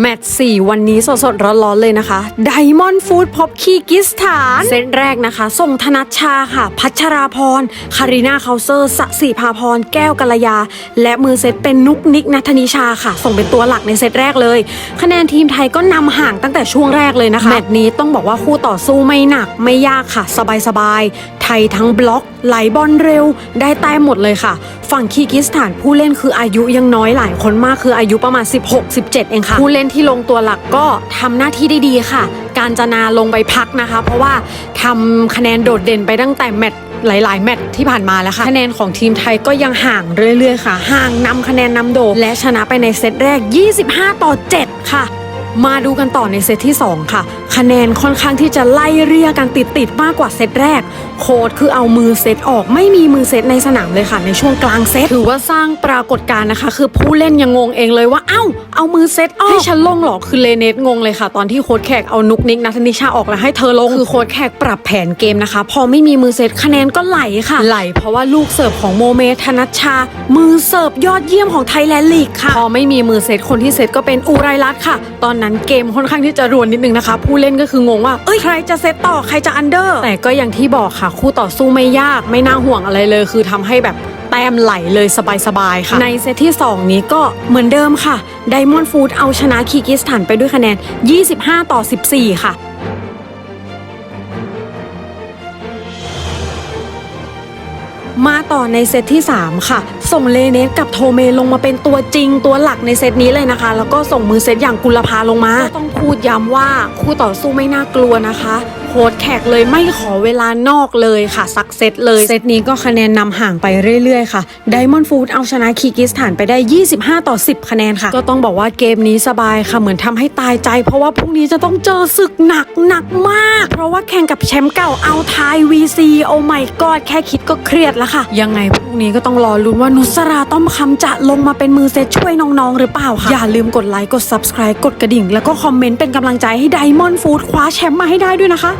แมตช์สี่วันนี้สดๆร้อนๆเลยนะคะไดมอนด์ฟู้ดพบคีกิสถาน เซตแรกนะคะ ส่งธนัชชาค่ะ พัชราพรคารินาเคาเซอร์สสิภาพรแก้วกัลยา และมือเซตเป็นนุกนิกนัทนิชาค่ะ ส่งเป็นตัวหลักในเซตแรกเลย คะแนนทีมไทยก็นำห่างตั้งแต่ช่วงแรกเลยนะคะ แมตช์นี้ต้องบอกว่าคู่ต่อสู้ไม่หนักไม่ยากค่ะ สบายๆไทยทั้งบล็อกไหลบอลเร็ว ได้แต้มหมดเลยค่ะ ฝั่งคีกิสถานผู้เล่นคืออายุยังน้อยหลายคนมากคืออายุประมาณ 16-17 เองค่ะผู้เล่นที่ลงตัวหลักก็ทำหน้าที่ได้ดีค่ะ การจนาลงไปพักนะคะ เพราะว่าทำคะแนนโดดเด่นไปตั้งแต่แมตช์หลาย ๆ แมตช์ที่ผ่านมาแล้วค่ะ คะแนนของทีมไทยก็ยังห่างเรื่อย ๆ ค่ะ ห่างนำคะแนนนำโดดและชนะไปในเซตแรก 25 ต่อ 7 ค่ะ มาดูกันต่อในเซตที่ 2 ค่ะ คะแนนค่อนข้างที่จะไล่เรียกันติดๆมากกว่าเซตแรก โค้ดคือเอามือเซตออกไม่มีมือเซตในสนามเลยค่ะ ในช่วงกลางเซตถือว่าสร้างปรากฏการณ์นะคะ คือผู้เล่นยังงงเองเลยว่าเอ้า เอามือเซตออกให้ฉันลงหรอคือเลเนตงงเลยค่ะ ตอนที่โค้ดแขกเอานุกนิกนัทนิชาออกแล้วให้เธอลงคือโค้ดแขกปรับแผนเกมนะคะ พอไม่มีมือเซตคะแนนก็ไหลค่ะ ไหล เพราะว่าลูกเสิร์ฟของโมเมธนัชชา มือเสิร์ฟยอดเยี่ยมของไทยแลนด์ลีกค่ะพอไม่มีมือเซตคนที่เซตก็เป็นอุไรรัตน์ค่ะ ตอนนั้นเกมค่อนข้างที่จะรวนนิดนึงนะคะ ผู้เล่นก็คืองงว่า เอ้ยใครจะเซตต่อใครจะอันเดอร์ แต่ก็อย่างที่บอกค่ะ คู่ต่อสู้ไม่ยากไม่น่าห่วงอะไรเลย คือทำให้แบบแต้มไหลเลยสบายๆค่ะ ในเซตที่ 2 นี้ก็เหมือนเดิมค่ะไดมอนด์ฟูดเอาชนะคีกิสถานไปด้วยคะแนน 25 ต่อ 14 ค่ะ มาต่อในเซตที่ 3 ค่ะ ส่งเลเนสกับโทเมลงมาเป็นตัวจริงตัวหลักในเซตนี้เลยนะคะ แล้วก็ส่งมือเซตอย่างกุลภาลงมา ต้องพูดย้ำว่าคู่ต่อสู้ไม่น่ากลัวนะคะ ค้ดแขกเลยไม่ขอเวลานอกเลยค่ะสักเซตเลย เซตนี้ก็คะแนนนำห่างไปเรื่อยๆค่ะไดมอนด์ฟูดเอาชนะคีกิสถานไปได้ 25 ต่อ 10 คะแนนค่ะ ก็ต้องบอกว่าเกมนี้สบายค่ะเหมือนทำให้ตายใจ เพราะว่าพรุ่งนี้จะต้องเจอศึกหนักหนักมาก เพราะว่าแข่งกับแชมป์เก่าเอาทาย VC โอ้ไม่กอดแค่คิดก็เครียดแล้วค่ะ ยังไงพรุ่งนี้ก็ต้องรอลุ้นว่านุสราต้อมคำจะลงมาเป็นมือเซตช่วยน้องๆ หรือเปล่าค่ะ อย่าลืมกดไลค์กด subscribe กดกระดิ่ง แล้วก็คอมเมนต์เป็นกำลังใจให้ไดมอนด์ฟูดคว้าแชมป์มาให้ได้ด้วยนะคะ